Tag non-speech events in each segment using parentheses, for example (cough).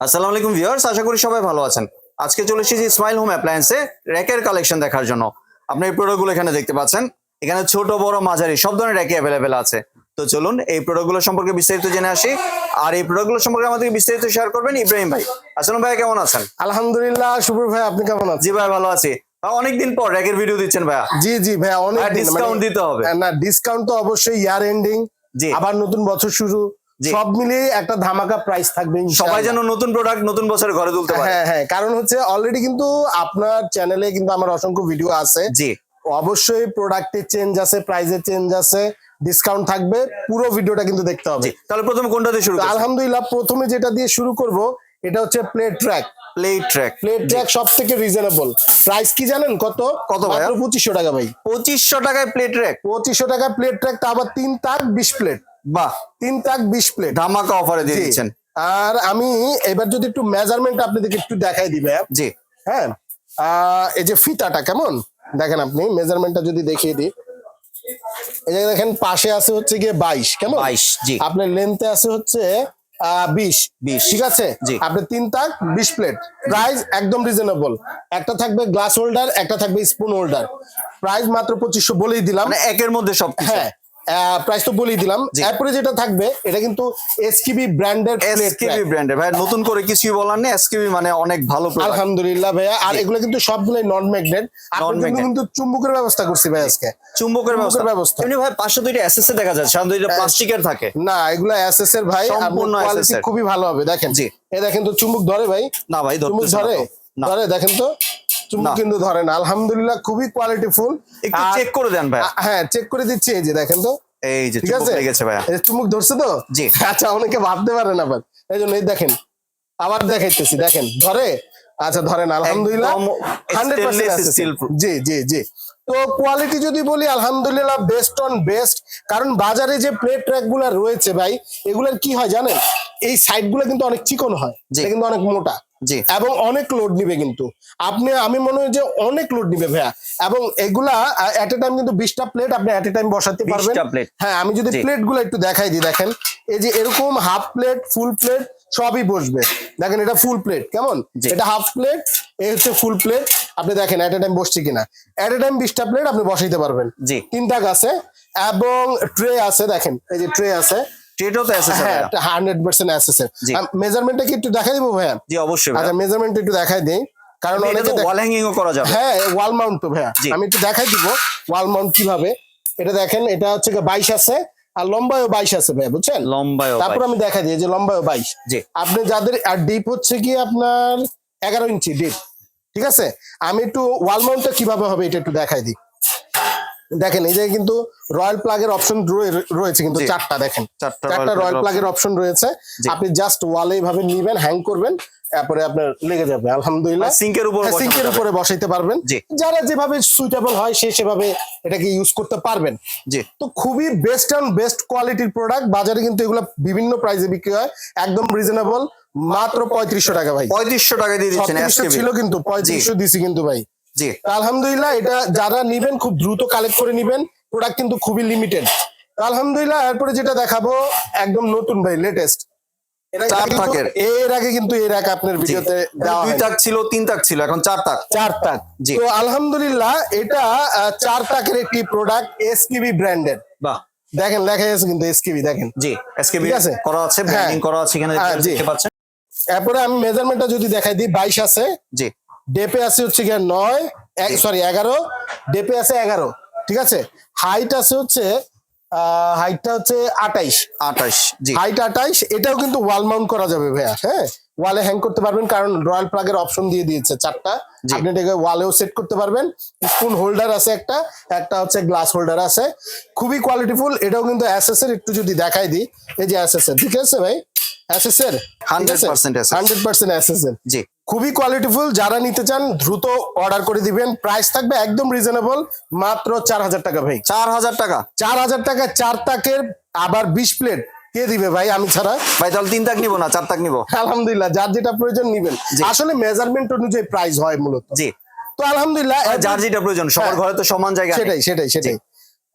আসসালামু আলাইকুম ভিউয়ার্স আশা করি সবাই ভালো আছেন। আজকে চলে এসেছি স্মাইল হোম অ্যাপ্লায়েন্সে র্যাকের কালেকশন দেখার জন্য। আপনি এই প্রোডাক্টগুলো এখানে দেখতে পাচ্ছেন। এখানে ছোট বড় মাঝারি সব ধরনের র্যাকে অ্যাভেলেবেল আছে। তো চলুন এই প্রোডাক্টগুলো সম্পর্কে বিস্তারিত জেনে আসি। আর এই প্রোডাক্টগুলো সম্পর্কে আমাদেরকে বিস্তারিত শেয়ার করবেন ইব্রাহিম ভাই। আসসালাম ভাই কেমন আছেন? আলহামদুলিল্লাহ শুভ্র ভাই আপনি কেমন আছেন? জি ভাই ভালো আছি। অনেকদিন পর র্যাকের ভিডিও দিচ্ছেন ভাইয়া। জি জি ভাই অনেক ডিসকাউন্ট মানে- দিতে হবে। না ডিসকাউন্ট তো অবশ্যই ইয়ার এন্ডিং জি। আবার নতুন বছর শুরু। সব মিলিয়ে একটা ধামাকা প্রাইস থাকবে সবাই যেন নতুন প্রোডাক্ট নতুন বছরে ঘরে তুলতে পারে। হ্যাঁ হ্যাঁ কারণ হচ্ছে অলরেডি কিন্তু আপনার চ্যানেলে কিন্তু আমার অসংখ্য ভিডিও আছে। জি। অবশ্যই প্রোডাক্টের চেঞ্জ আছে প্রাইসের চেঞ্জ আছে ডিসকাউন্ট থাকবে পুরো ভিডিওটা কিন্তু দেখতে হবে। তাহলে প্রথমে কোনটা দিয়ে শুরু আলহামদুলিল্লাহ প্রথমে যেটা দিয়ে শুরু করব এটা হচ্ছে play track play track play track সব থেকে রিজনেবল প্রাইস কি জানেন? কত? কত ভাই পঁচিশশো টাকা ভাই। পঁচিশশো টাকায় প্লে ট্র্যাক পঁচিশশো টাকায় প্লেট ট্র্যাক তা আবার তিন তাক বিশ প্লেট বাহ। তিন তাক বিশ প্লেট ধামাকা অফারে দিয়ে। দিচ্ছেন। আর আমি এবার যদি একটু মেজারমেন্ট আপনাদেরকে একটু দেখাই দিবে জি। হ্যাঁ? এই যে ফিতাটা কেমন? দেখেন আপনি মেজারমেন্টটা যদি দেখিয়ে দিই। এই যে দেখেন পাশে আছে হচ্ছে গিয়ে বাইশ কেমন? বাইশ জি। আপনার লেন্থে আছে হচ্ছে আহ, বিশ। ঠিক আছে? জি। আপনি তিন তাক বিশ প্লেট প্রাইস একদম রিজনেবল একটা থাকবে গ্লাস হোল্ডার একটা থাকবে স্পুন হোল্ডার প্রাইস মাত্র পঁচিশশো বলেই দিলাম। মানে একের মধ্যে সব হ্যাঁ প্রাইস তো বলেই দিলাম। এরপরে যেটা থাকবে এটা কিন্তু এসকিবি ব্র্যান্ডের এসকেবি ব্র্যান্ডের ভাই নতুন করে কিছুই বলার নেই। এসকেবি মানে অনেক ভালো আলহামদুলিল্লাহ ভাইয়া। আর। এগুলো কিন্তু সবগুলোই নন ম্যাগনেট Non-magnet। কিন্তু চুম্বকের ব্যবস্থা করছি ভাই আজকে। চুম্বকের ব্যবস্থা। ব্যবস্থা। এমনি ভাই পাঁচশো দুইটা এসএস দেখা যায় সাধারণত এটা প্লাস্টিকের থাকে। না এগুলো এসএস এর ভাই। সম্পূর্ণ কোয়ালিটি খুবই ভালো হবে। দেখেন। জি। এই দেখেন তো চুম্বক ধরে ভাই। না ভাই চুম্বক ধরে? ধরে দেখেন তো। চুম্বক কিন্তু ধরে না। আলহামদুলিল্লাহ খুবই কোয়ালিটি ফুল একটু চেক করে দেন ভাই। হ্যাঁ চেক করে দিচ্ছি এই যে দেখেন তো। এই যে ঠিক আছে? এই যে চুম্বক ধরছে তো? জি। আচ্ছা অনেকে ভাবতে পারেন আবার। এই জন্য এই দেখেন আবার দেখাইতেছি দেখেন ধরে? আচ্ছা ধরেন আলহামদুলিল্লাহ হান্ড্রেড জি জি জি। তো কোয়ালিটি যদি বলি আলহামদুলিল্লাহ বেস্ট অন বেস্ট কারণ বাজারে যে প্লেট ট্র্যাকগুলা রয়েছে ভাই এগুলার কি হয় জানেন? এই সাইডগুলো কিন্তু অনেক চিকন হয়। কিন্তু অনেক মোটা। জি। এবং অনেক লোড নিবে কিন্তু। আপনি আমি মনে হয় যে অনেক লোড নিবে ভাইয়া। এবং এগুলা এট এ টাইম কিন্তু বিশটা প্লেট আপনি এট এ টাইম বসাতে পারবেন। হ্যাঁ আমি যদি প্লেটগুলো একটু দেখাই দিই দেখেন। এই যে এরকম হাফ প্লেট ফুল প্লেট সবই বসবে। দেখেন এটা ফুল প্লেট কেমন। এটা হাফ প্লেট এই হচ্ছে ফুল প্লেট আপনি দেখেন এট এ টাইম বসছে কিনা। এট এ টাইম বিশটা প্লেট আপনি বসাইতে পারবেন। জি। তিনটা আছে এবং ট্রে আছে দেখেন এই যে ট্রে আছে। এটাও তো হ্যাঁ হান্ড্রেড পার্সেন্ট এসেছে মেজারমেন্টটা কি একটু দেখাই দিব ভাইয়া? জি অবশ্যই আচ্ছা মেজারমেন্ট একটু দেখাই দেই। কারণ অনেকে ওয়াল করা যাবে। হ্যাঁ ওয়াল মাউন্ট তো ভাইয়া। আমি একটু দেখাই দিব ওয়াল মাউন্ট কীভাবে। এটা দেখেন এটা হচ্ছে বাইশ আছে আর লম্বায়ও বাইশ আছে ভাইয়া বুঝছেন? লম্বায় তারপর আমি দেখা দিই যে লম্বায়ও বাইশ। জি। আপনি যাদের আর ডিপ হচ্ছে কি আপনার এগারো ইঞ্চি ডিপ ঠিক আছে? আমি একটু ওয়াল মাউন্টটা কীভাবে হবে এটা একটু দেখাই দিই। দেখেন এই যে কিন্তু রয়্যাল প্লাগের অপশন রয়েছে কিন্তু চারটা দেখেন। চারটা রয়্যাল প্লাগের অপশন। রয়েছে। আপনি জাস্ট ওয়ালে এইভাবে নিবেন হ্যাং করবেন তারপরে আপনার লেগে যাবে আলহামদুলিল্লাহ। সিঙ্কের উপর বসানো সিঙ্কের উপরে বসাইতে পারবেন। যারা যেভাবে সুইটেবল হয় সে সেভাবে এটাকে ইউজ করতে পারবেন। জি। তো খুবই বেস্ট অ্যান্ড বেস্ট কোয়ালিটির প্রোডাক্ট বাজারে কিন্তু এগুলো বিভিন্ন প্রাইসে বিক্রি হয় একদম রিজনেবল মাত্র পঁয়ত্রিশশো টাকা ভাই। পঁয়ত্রিশশো টাকা দিয়ে দিচ্ছেন ছিল কিন্তু পঁয়ত্রিশশো দিছি কিন্তু ভাই। জি। আলহামদুলিল্লাহ এটা যারা নিবেন খুব দ্রুত কালেক্ট করে নিবেন। প্রোডাক্ট কিন্তু খুবই লিমিটেড আলহামদুলিল্লাহ এরপরে যেটা দেখাবো একদম নতুন ভাই লেটেস্ট চার। এর আগে কিন্তু এর আগে আপনার ভিডিওতে দুই তাক ছিল তিন তাক ছিল এখন চার তাক চার তাক জি। তো আলহামদুলিল্লাহ এটা চার তাকের একটি প্রোডাক্ট এসকিবি ব্র্যান্ডের বাহ। দেখেন লেখা আছে কিন্তু এসকিবি দেখেন। জি এসকেবি আছে? করা আছে ব্র্যান্ডিং করা আছে এখানে হ্যাঁ। দেখতে পাচ্ছেন। এরপরে আমি মেজারমেন্টটা যদি দেখাই দিই বাইশ আছে। জি। ডেপে আছে হচ্ছে গিয়ে নয় সরি এগারো ডেপে আছে এগারো ঠিক আছে? হাইট আছে হচ্ছে হাইটটা হচ্ছে আটাইশ। জি। হাইট আটাইশ এটাও কিন্তু ওয়াল মাউন্ট করা যাবে ভাইয়া হ্যাঁ? ওয়ালে হ্যাং করতে পারবেন কারণ রয়্যাল প্লাগের অপশন দিয়ে দিয়েছে চারটা। আপনি এটাকে ওয়ালেও সেট করতে পারবেন। স্পুন হোল্ডার আছে একটা একটা হচ্ছে গ্লাস হোল্ডার আছে। খুবই কোয়ালিটিফুল এটাও কিন্তু অ্যাসেস এর একটু যদি দেখাই দিই। এই যে অ্যাসেস এর ঠিক আছে ভাই? অ্যাসেস এর? 100% SS হান্ড্রেড পার্সেন্ট অ্যাসেস এর। জি। খুবই কোয়ালিটিফুল যারা নিতে চান দ্রুত অর্ডার করে দিবেন। প্রাইস থাকবে একদম রিজনেবল মাত্র চার হাজার টাকা ভাই। চার হাজার টাকা? চার হাজার টাকা চার তাকের আবার বিশ প্লেট কে দিবে ভাই? আমি ছাড়া। ভাই তাহলে তিন তাক নিবো না চার তাক নিবো। আলহামদুলিল্লাহ যার যেটা প্রয়োজন নিবেন। আসলে মেজারমেন্ট অনুযায়ী প্রাইস হয় মূলত। জি। তো আলহামদুলিল্লাহ যার যেটা প্রয়োজন সবার হ্যাঁ। ঘরে তো সমান জায়গা। সেটাই সেটাই সেটাই।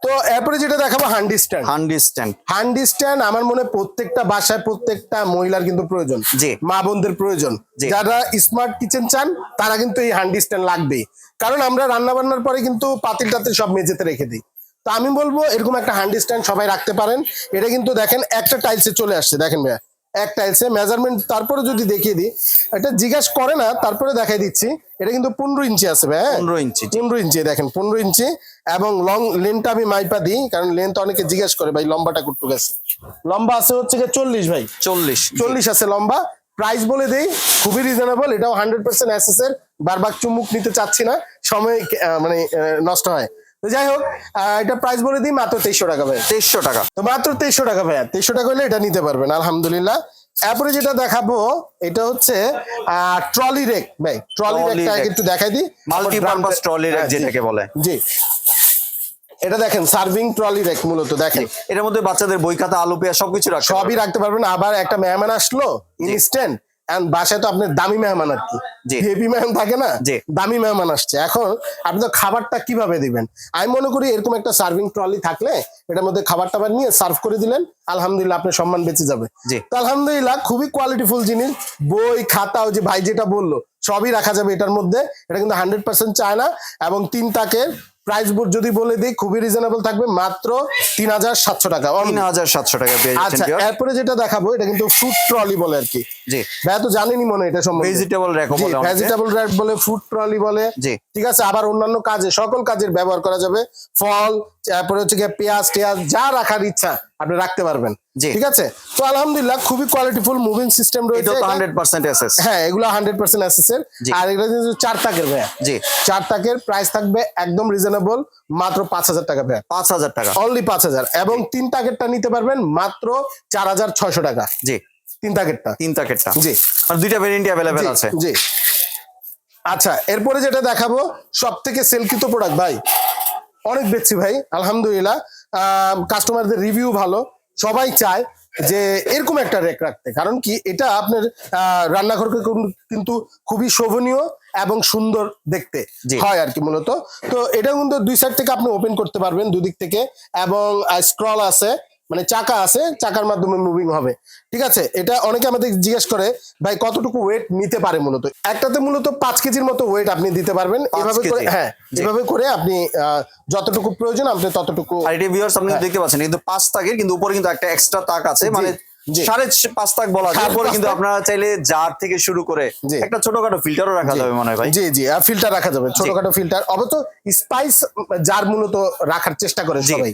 তো এরপরে যেটা দেখাবো handi stand. Handi stand. Handi stand আমার মনে হয় প্রত্যেকটা বাসায় প্রত্যেকটা মহিলার কিন্তু প্রয়োজন। জি। মা বোনদের প্রয়োজন। যারা স্মার্ট কিচেন চান তারা কিন্তু এই হান্ডি স্ট্যান্ড লাগবেই। কারণ আমরা রান্না বান্নার পরে কিন্তু পাতিল টাতিল সব মেঝেতে রেখে দিই। তো আমি বলব এরকম একটা হান্ডি স্ট্যান্ড সবাই রাখতে পারেন। এটা কিন্তু দেখেন একটা টাইলসে চলে আসছে। দেখেন ভাইয়া এক টাইলসে মেজারমেন্ট তারপরে যদি দেখিয়ে দিই এটা জিজ্ঞাসা করে না তারপরে দেখাই দিচ্ছি। এটা কিন্তু পনেরো ইঞ্চি ভাই হ্যাঁ? পনেরো ইঞ্চি। পনেরো ইঞ্চি দেখেন পনেরো ইঞ্চি এবং লং লেনটা আমি মাইপা দিই কারণ লেন্থ অনেকে জিজ্ঞেস করে ভাই লম্বাটা কটুক গেছে? লম্বা আছে হচ্ছে গিয়ে চল্লিশ ভাই। চল্লিশ চল্লিশ আছে লম্বা। প্রাইস বলে দেই খুবই রিজনেবল এটাও হান্ড্রেড পার্সেন্ট এর বারবার চুমুক নিতে চাচ্ছি না সময় মানে নষ্ট হয়। যাই হোক আহ, এটা প্রাইস বলে দিই মাত্র তেইশশো টাকা ভাই। তেইশশো টাকা। তো মাত্র তেইশশো টাকা ভাই তেইশশো টাকা হলে এটা নিতে পারবেন আলহামদুলিল্লাহ। এরপরে যেটা দেখাবো এটা হচ্ছে ট্রলি রেক ভাই ট্রলি রেকটা একটু দেখাই দিই। মাল্টিপারপাস ট্রলি হ্যাঁ, জি। যেটাকে বলে। জি। এটা দেখেন সার্ভিং ট্রলি রেক মূলত দেখেন। এটার মধ্যে বাচ্চাদের বই খাতা আলু পেঁয়াজ সবকিছু রাখতে সবই রাখতে পারবেন। আবার একটা মেহমান আসলো ইনস্ট্যান্ট এন্ড বাসায় তো আপনার দামি মেহমান আর কি। হেভি মেহমান থাকে না। দামি মেহমান আসছে। এখন আপনি তো খাবারটা কীভাবে দিবেন? আমি মনে করি এরকম একটা সার্ভিং ট্রলি থাকলে এটার মধ্যে খাবার টাবার নিয়ে সার্ভ করে দিলেন আলহামদুলিল্লাহ আপনার সম্মান বেঁচে যাবে। তো আলহামদুলিল্লাহ খুবই কোয়ালিটিফুল জিনিস। বই খাতা ওই যে ভাই যেটা বলল সবই রাখা যাবে এটার মধ্যে। এটা কিন্তু হান্ড্রেড পার্সেন্ট চায় না এবং তিন তাকের প্রাইস যদি বলে দিই খুবই রিজনেবল থাকবে মাত্র তিন হাজার সাতশো টাকা। তিন। হাজার সাতশো টাকা আচ্ছা এরপরে যেটা দেখাবো এটা কিন্তু ফ্রুট ট্রলি বলে আর কি। জি। ভাই তো জানেনই মনে এটা সম্বন্ধে। ভেজিটেবল র্যাক বলে ভেজিটেবল র্যাক বলে ফ্রুট ট্রলি বলে। জি। ঠিক আছে আবার অন্যান্য কাজে সকল কাজের ব্যবহার করা যাবে। ফল তারপরে হচ্ছে পেঁয়াজ টেয়াজ যা রাখার ইচ্ছা। আপনি রাখতে পারবেন। ঠিক আছে? তো আলহামদুলিল্লাহ খুবই কোয়ালিটিফুল মুভিং সিস্টেম রয়েছে। এটা- হান্ড্রেড পার্সেন্ট এসএস হ্যাঁ এগুলো হান্ড্রেড পার্সেন্ট অ্যাসেসের জি। আর এগুলো কিন্তু চার তাকের ভাইয়া। জি। চার তাকের প্রাইস থাকবে একদম রিজনেবল মাত্র পাঁচ হাজার টাকা ভাইয়া। পাঁচ হাজার টাকা। অনলি পাঁচ হাজার। এবং তিন তাকেরটা নিতে পারবেন মাত্র চার হাজার ছয়শো টাকা। জি। তিন তাকেরটা। তিন প্যাকেটটা জি। আর দুইটা ভেরিয়েন্ট অ্যাভেলেবেল আছে। জি। আচ্ছা এরপরে যেটা দেখাবো সব থেকে সেলকৃত প্রোডাক্ট ভাই। অনেক বেচছি ভাই আলহামদুলিল্লাহ। কাস্টমারদের রিভিউ ভালো। সবাই চায় যে এরকম একটা রেক রাখতে। কারণ কি? এটা আপনার আহ, রান্নাঘরকে কিন্তু খুবই শোভনীয় এবং সুন্দর দেখতে। হয় আর কি মূলত। তো এটা কিন্তু দুই সাইড থেকে আপনি ওপেন করতে পারবেন দুদিক থেকে। এবং স্ক্রল আছে। মানে চাকা আছে চাকার মাধ্যমে মুভিং হবে। ঠিক আছে? এটা অনেকে আমাদের জিজ্ঞেস করে ভাই কতটুকু ওয়েট নিতে পারে মূলত? একটাতে মূলত পাঁচ কেজির মতো ওয়েট আপনি দিতে পারবেন। এভাবে করে হ্যাঁ। এভাবে করে আপনি যতটুকু প্রয়োজন আপনি ততটুকু আর এটা ভিউয়ার্স আপনি হ্যাঁ। দেখতে পাচ্ছেন কিন্তু পাঁচ তাকের কিন্তু উপরে কিন্তু একটা এক্সট্রা তাক আছে মানে সাড়ে পাঁচ তাক বলা যায়। উপরে কিন্তু। আপনারা চাইলে জার থেকে শুরু করে। একটা ছোটখাটো ফিল্টারও রাখা যাবে মনে হয় ভাই। জি জি আর ফিল্টার রাখা যাবে ছোটখাটো ফিল্টার অবশ্য স্পাইস যার মূলত রাখার চেষ্টা করে জি। সবাই।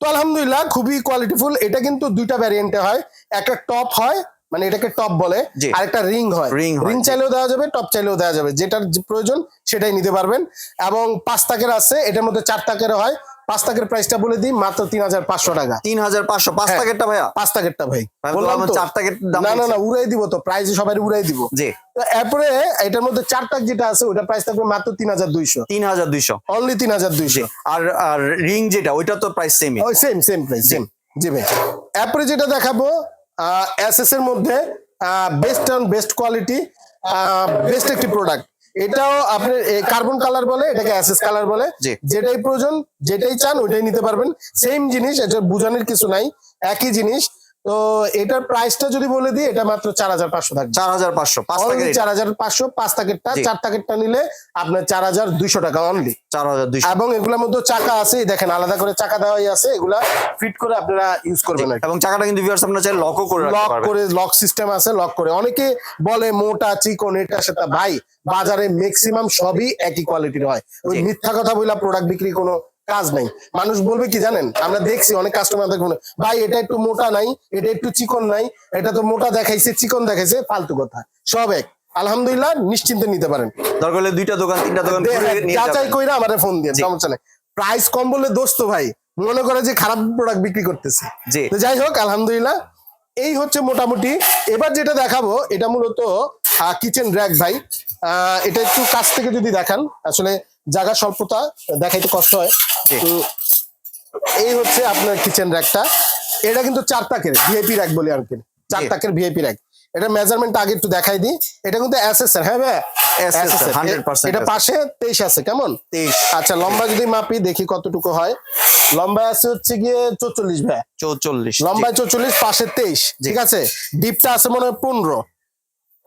তো আলহামদুলিল্লাহ খুবই কোয়ালিটিফুল এটা কিন্তু দুইটা ভ্যারিয়েন্টে হয়। একটা টপ হয় মানে এটাকে টপ বলে। আর একটা রিং হয়। রিং রিং চাইলেও দেওয়া যাবে টপ চাইলেও দেওয়া যাবে। যেটার প্রয়োজন সেটাই নিতে পারবেন। এবং পাঁচ তাকের আছে এটার মধ্যে চার তাকের হয়। পাঁচ তাকের প্রাইসটা বলে দিই মাত্র তিন হাজার পাঁচশো টাকা। তিন হাজার পাঁচশো। পাঁচ হ্যাঁ। তাকেরটা ভাইয়া? পাঁচ তাকেরটা ভাই বললাম চার তাকের না না না উড়াই দিব তো প্রাইস সবাই উড়াই দিব। জি। এরপরে এটার মধ্যে চার তাক যেটা আছে ওটা প্রাইস থাকবে মাত্র তিন হাজার দুইশো। তিন হাজার দুইশো। অনলি তিন হাজার দুইশো। আর আর রিং যেটা ওইটা তো প্রাইস সেমই ওই সেম সেম প্রাইস সেম জি ভাই। এরপরে যেটা দেখাবো এসএস এর মধ্যে best on best quality best একটি প্রোডাক্ট এটাও আপনার কার্বন কালার বলে এটাকে অ্যাসেস কালার বলে। যেটাই প্রয়োজন যেটাই চান ওইটাই নিতে পারবেন। সেম জিনিস এটা বোঝানোর কিছু নাই। একই জিনিস তো এটার প্রাইসটা যদি বলে দিই এটা মাত্র চার হাজার পাঁচশো থাকবে। চার হাজার পাঁচশো চার হাজার পাঁচশো পাঁচ প্যাকেটটা। চার প্যাকেটটা নিলে আপনার চার হাজার দুইশো টাকা অনলি চার হাজার দুইশো। এবং এগুলোর মধ্যে চাকা আছে দেখেন আলাদা করে চাকা দেওয়াই আছে এগুলা ফিট করে আপনারা ইউজ করবেন এবং চাকাটা কিন্তু ভিউয়ার্স আপনারা চাইলে লকও করে লক করে লক সিস্টেম আছে লক করে। অনেকে বলে মোটা চিকন এটা সেটা। ভাই বাজারে ম্যাক্সিমাম সবই একই কোয়ালিটির হয়। ওই মিথ্যা কথা বইলা প্রোডাক্ট বিক্রি কোনো কাজ নাই। মানুষ বলবে কি জানেন? আমরা দেখছি অনেক কাস্টমার দেখুন ভাই এটা একটু মোটা নাই এটা একটু চিকন নাই এটা তো মোটা দেখাইছে চিকন দেখাইছে ফালতু কথা। সব এক। আলহামদুলিল্লাহ নিশ্চিন্তে নিতে পারেন। দরকার হলে দুইটা দোকান তিনটা দোকান যাচাই কইরা আমাদের ফোন দিয়ে। সমস্যা নেই। প্রাইস কম বললে দোস্ত ভাই। মনে করে যে খারাপ প্রোডাক্ট বিক্রি করতেছে। তো যাই হোক আলহামদুলিল্লাহ এই হচ্ছে মোটামুটি। এবার যেটা দেখাবো এটা মূলত কিচেন র্যাক ভাই। আহ, এটা একটু কাছ থেকে যদি দেখান আসলে জায়গা স্বল্পতা দেখাইতে কষ্ট হয়। তো এই হচ্ছে আপনার কিচেন র্যাকটা এটা কিন্তু চার তাকের ভিআইপি র্যাক বলি আর কি। চার। তাকের ভিআইপি র্যাক এটা মেজারমেন্ট আগে একটু দেখাই দিই। এটা কিন্তু এসএসআর হ্যাঁ ভাই? SSR, SSR 100% এটা পাশে তেইশ আছে কেমন? তেইশ। আচ্ছা লম্বা যদি মাপি দেখি কতটুকু হয়। লম্বায় আছে হচ্ছে গিয়ে চৌচল্লিশ ভাই। চৌচল্লিশ লম্বায় চৌচল্লিশ পাশে তেইশ ঠিক আছে? ডিপটা আছে মনে হয় পনেরো।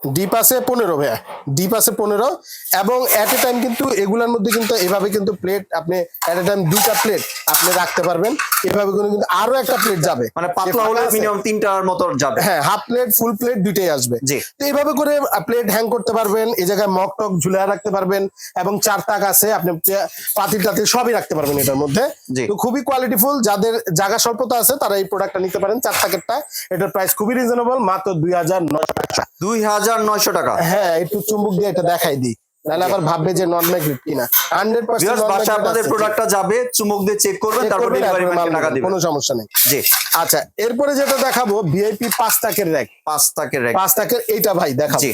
ডিপ আছে পনেরো ভাইয়া। ডিপ আছে পনেরো। এবং এট এ টাইম কিন্তু এগুলার মধ্যে কিন্তু এভাবে কিন্তু প্লেট আপনি এট এ টাইম দুইটা প্লেট আপনি রাখতে পারবেন। এভাবে করে কিন্তু আরও একটা প্লেট যাবে। মানে পাতলা হলে মিনিমাম তিনটার মতো যাবে। হ্যাঁ হাফ প্লেট ফুল প্লেট দুইটাই আসবে। জি। তো এইভাবে করে প্লেট হ্যাং করতে পারবেন এই জায়গায় মক টক ঝুলে রাখতে পারবেন এবং চার তাক আছে আপনি পে- পাতিল টাতিল সবই রাখতে পারবেন এটার মধ্যে। তো খুবই কোয়ালিটিফুল যাদের জায়গা স্বল্পতা আছে তারা এই প্রোডাক্টটা নিতে পারেন। চার তাকেরটা এটার প্রাইস খুবই রিজনেবল মাত্র দুই হাজার টাকা। দুই হাজার নয়শো টাকা। হ্যাঁ একটু চুম্বুক দিয়ে এটা দেখাই দিই। নাহলে আবার ভাববে যে নন ম্যাগনেট কিনা হান্ড্রেড Viewers, বাসায় আপনাদের প্রোডাক্টটা যাবে চুমুক দিয়ে চেক করবেন তারপর ডেলিভারি টাকা দিবেন কোনো সমস্যা নেই। জি। আচ্ছা এরপরে যেটা দেখাবো ভিআইপি পাঁচ তাকের র্যাক পাঁচ তাকের রেক পাঁচ তাকের এইটা ভাই দেখাবো জি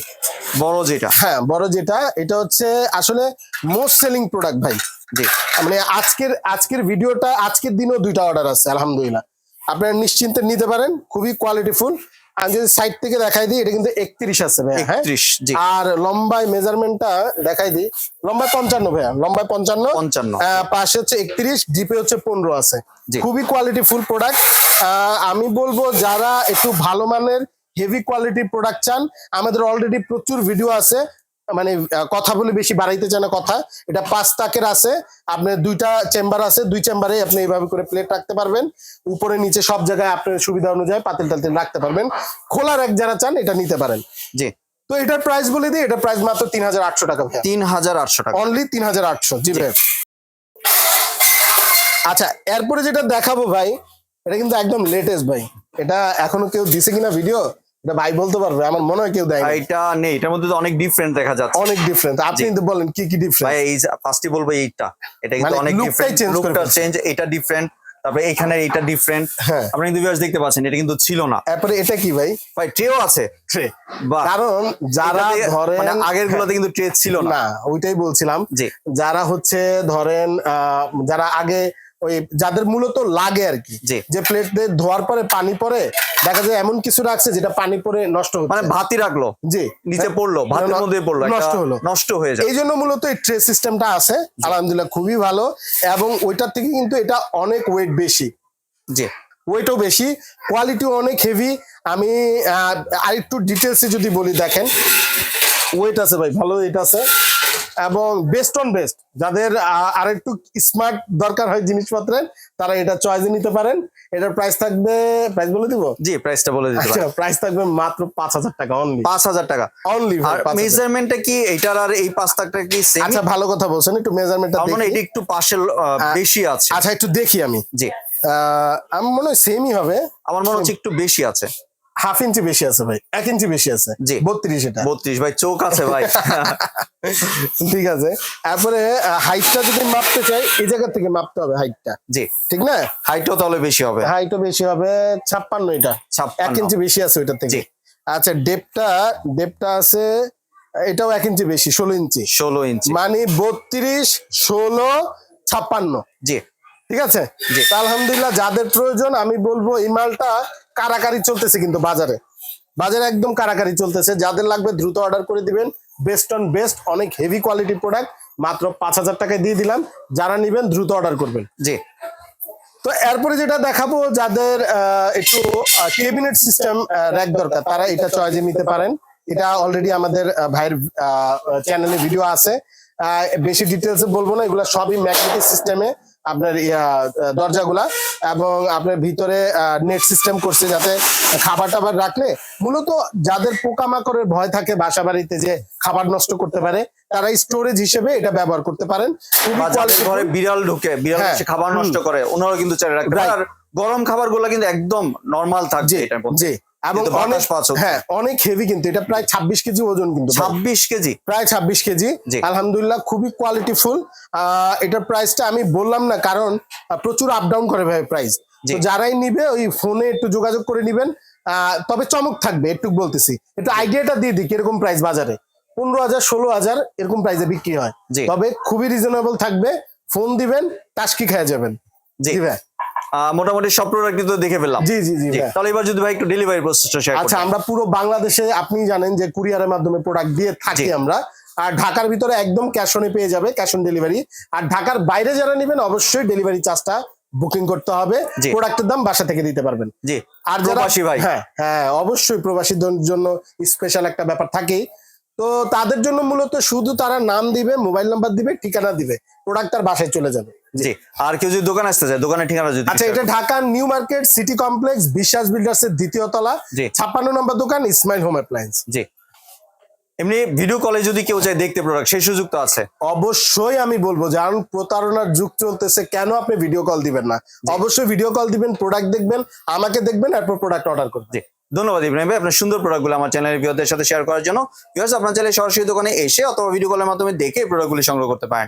বড় যেটা। হ্যাঁ বড় যেটা এটা হচ্ছে আসলে মোস্ট সেলিং প্রোডাক্ট ভাই। জি। মানে আজকের আজকের ভিডিওটা আজকের দিনও দুইটা অর্ডার আছে আলহামদুলিল্লাহ। আপনারা নিশ্চিন্তে নিতে পারেন খুবই কোয়ালিটিফুল আমি যদি সাইড থেকে দেখাই দিই এটা কিন্তু একত্রিশ আছে ভাইয়া হ্যাঁ? আর লম্বায় মেজারমেন্টটা দেখাই দিই। লম্বায় পঞ্চান্ন ভাইয়া লম্বায় পঞ্চান্ন। পঞ্চান্ন। পাশে হচ্ছে একত্রিশ জিপে হচ্ছে পনেরো আছে। খুবই কোয়ালিটি ফুল প্রোডাক্ট আমি বলব যারা একটু ভালো মানের হেভি কোয়ালিটি প্রোডাক্ট চান আমাদের অলরেডি প্রচুর ভিডিও আছে। মানে কথা বলে বেশি বাড়াইতে চায় না কথা। এটা পাঁচ তাকের আছে আপনার দুইটা চেম্বার আছে দুই চেম্বারে আপনি এইভাবে করে প্লেট রাখতে পারবেন। উপরে নিচে সব জায়গায় আপনার সুবিধা অনুযায়ী পাতিল টাতিল রাখতে পারবেন। খোলার এক যারা চান এটা নিতে পারেন। জি। তো এটার প্রাইস বলে দিই এটার প্রাইস মাত্র তিন হাজার আটশো টাকা তিন হাজার আটশো টাকা। অনলি তিন হাজার আটশো জি ভাই আচ্ছা এরপরে যেটা দেখাবো ভাই এটা কিন্তু একদম লেটেস্ট ভাই। এটা এখনও কেউ দিছে কিনা ভিডিও এটা ভাই বলতে পারবে আমার মনে হয় কেউ দেয় এটা নেই এটার মধ্যে তো অনেক ডিফারেন্ট দেখা যাচ্ছে। অনেক ডিফারেন্ট আপনি কিন্তু বলেন কি কি ভাই এই ফার্স্টই বলব এইটা। এটা কিন্তু মানে অনেক ডিফারেন্ট লুকটা চেঞ্জ এটা ডিফারেন্ট তারপরে এখানে এটা ডিফারেন্ট আপনি কিন্তু viewers দেখতে পাচ্ছেন এটা কিন্তু ছিল না। এরপরে এটা কি ভাই? ভাই ট্রেও আছে। ট্রে কারণ যারা ধরেন মানে আগের গুলোতে কিন্তু ট্রে ছিল না। ওইটাই বলছিলাম। যারা হচ্ছে ধরেন আহ, যারা আগে ওই যাদের মূলত লাগে আর কি যে প্লেট দিয়ে ধোয়ার পরে পানি পরে দেখা যায় এমন কিছু রাখছে যেটা পানি পরে নষ্ট হচ্ছে। মানে ভাতি রাখল। জি। নিচে পড়ল ভাতের ন- মধ্যে পড়ল নষ্ট হলো। নষ্ট হয়ে যায় এই জন্য মূলত এই ট্রে সিস্টেমটা আছে। আলহামদুলিল্লাহ খুবই ভালো। এবং ওইটার থেকে কিন্তু এটা অনেক ওয়েট বেশি। জি। ওয়েটও বেশি। কোয়ালিটিও অনেক হেভি আমি আরেকটু ডিটেলসে যদি বলি দেখেন। ওয়েট আছে ভাই ভালো ওয়েট আছে। এবং বেস্ট অন বেস্ট যাদের আহ, আরেকটু স্মার্ট দরকার হয় জিনিসপত্রের তারা এটা চয়েসে নিতে পারেন। এটার প্রাইস থাকবে প্রাইস বলে দিব? জি প্রাইসটা বলে দিতে আচ্ছা প্রাইস থাকবে মাত্র পাঁচ হাজার টাকা অনলি পাঁচ হাজার টাকা। অনলি আর মেজারমেন্টটা কি? এইটার আর এই পাঁচ টাকা কি সেম আচ্ছা ভালো কথা বলছেন একটু মেজারমেন্টটা মানে এটা একটু পাশে বেশি আছে। আচ্ছা একটু দেখি আমি। জি। আমার মনে হয় সেমই হবে। আমার মনে হচ্ছে একটু বেশি আছে। হাফ ইঞ্চি বেশি আছে ভাই এক ইঞ্চি বেশি আছে জি। বত্রিশ এটা। বত্রিশ ভাই চোখ আছে ভাই। (laughs) ঠিক আছে তারপরে হাইটটা যদি মাপতে চাই এই জায়গা থেকে মাপতে হবে হাইটটা জি। ঠিক না? হাইটও তাহলে বেশি হবে। হাইটও বেশি হবে ছাপ্পান্ন এটা। এক ইঞ্চি বেশি আছে ওইটার থেকে। আচ্ছা ডেপটা ডেপটা আছে এটাও এক ইঞ্চি বেশি ষোলো ইঞ্চি। ষোলো ইঞ্চি। মানে বত্রিশ ষোলো ছাপ্পান্ন। জি। ঠিক আছে? জি। আলহামদুলিল্লাহ যাদের প্রয়োজন আমি বলব এই মালটা কারাকারি চলতেছে কিন্তু বাজারে। বাজারে একদম কারাকারি চলতেছে। যাদের লাগবে দ্রুত অর্ডার করে দিবেন। বেস্ট অন বেস্ট অনেক হেভি কোয়ালিটি প্রোডাক্ট মাত্র পাঁচ হাজার টাকায় দিয়ে দিলাম। যারা নিবেন দ্রুত অর্ডার করবেন। জি। তো এরপরে যেটা দেখাবো যাদের আহ, একটু কেবিনেট সিস্টেম র্যাক দরকার তারা এটা চয়েসে নিতে পারেন। এটা অলরেডি আমাদের ভাইয়ের চ্যানেলে ভিডিও আছে। আহ, বেশি ডিটেলসে বলব না এগুলো সবই ম্যাগনেটিক সিস্টেমে আপনার দরজাগুলা। এবং আপনার ভিতরে নেট সিস্টেম করছে যাতে খাবার টাবার রাখলে মূলত যাদের পোকামাকড়ের ভয় থাকে বাসা বাড়িতে যে খাবার নষ্ট করতে পারে তারা স্টোরেজ হিসেবে এটা ব্যবহার করতে পারেন। ঘরে বিড়াল ঢুকে বিড়াল হ্যাঁ, খাবার নষ্ট করে ওনারা কিন্তু চালিয়ে রাখতে আর গরম খাবারগুলো কিন্তু একদম নর্মাল থাকছে জি। এবং অনেক হ্যাঁ অনেক হেভি কিন্তু। এটা প্রায় ছাব্বিশ কেজি ওজন কিন্তু। ছাব্বিশ কেজি। প্রায় ছাব্বিশ কেজি। আলহামদুলিল্লাহ খুবই কোয়ালিটিফুল এটার প্রাইসটা আমি বললাম না কারণ প্রচুর আপ ডাউন করে ভাই প্রাইস তো যারাই নিবে ওই ফোনে একটু যোগাযোগ করে নিবেন। আহ, তবে চমক থাকবে একটু বলতেছি। একটু আইডিয়াটা দিয়ে দিই কীরকম প্রাইস বাজারে। পনেরো হাজার ষোলো হাজার এরকম প্রাইসে বিক্রি হয়। তবে খুবই রিজনেবল থাকবে। ফোন দিবেন টাস্কি খেয়ে যাবেন। জি ভাই। মোটামুটি সব প্রোডাক্ট কিন্তু দেখে ফেললাম। জি জি জি তাহলে এবার যদি ভাই একটু ডেলিভারি প্রসেসটা শেয়ার আচ্ছা আমরা পুরো বাংলাদেশে আপনি জানেন যে কুরিয়ারের মাধ্যমে প্রোডাক্ট দিয়ে থাকি আমরা। আর ঢাকার ভিতরে একদম ক্যাশ অনে পেয়ে যাবে ক্যাশ অন ডেলিভারি আর ঢাকার বাইরে যারা নেবেন অবশ্যই ডেলিভারি চার্জটা বুকিং করতে হবে। প্রোডাক্টের দাম বাসা থেকে দিতে পারবেন। জি আর যারা প্রবাসী ভাই। হ্যাঁ হ্যাঁ অবশ্যই প্রবাসীদের জন্য স্পেশাল একটা ব্যাপার থাকেই। তো তাদের জন্য মূলত শুধু তারা নাম দিবে মোবাইল নাম্বার দিবে ঠিকানা দিবে। প্রোডাক্ট তার বাসায় চলে যাবে। জি। আর কেউ যদি দোকানে আসতে চায় দোকানের ঠিকানা যদি আচ্ছা এটা Dhaka new market city complex Biswas builders এর দ্বিতীয় তলা ছাপ্পান্ন নম্বর দোকান ইসমাইল হোম অ্যাপ্লায়েন্স। জি। এমনি ভিডিও কলে যদি কেউ চায় দেখতে প্রোডাক্ট সেই সুযোগ তো আছে। অবশ্যই আমি বলব যে কারণ প্রতারণার যুগ চলতেছে কেন আপনি ভিডিও কল দিবেন না? অবশ্যই ভিডিও কল দিবেন প্রোডাক্ট দেখবেন আমাকে দেখবেন এরপর প্রোডাক্ট অর্ডার করবেন। ধন্যবাদ ইব্রাহিম ভাই আপনার সুন্দর প্রোডাক্টগুলো আমার চ্যানেলের ভিউয়ারদের সাথে শেয়ার করার জন্য। ভিউয়ার্স আপনার চাইলে সরাসরি দোকানে এসে অথবা ভিডিও কলের মাধ্যমে দেখে প্রোডাক্টগুলি সংগ্রহ করতে পারেন।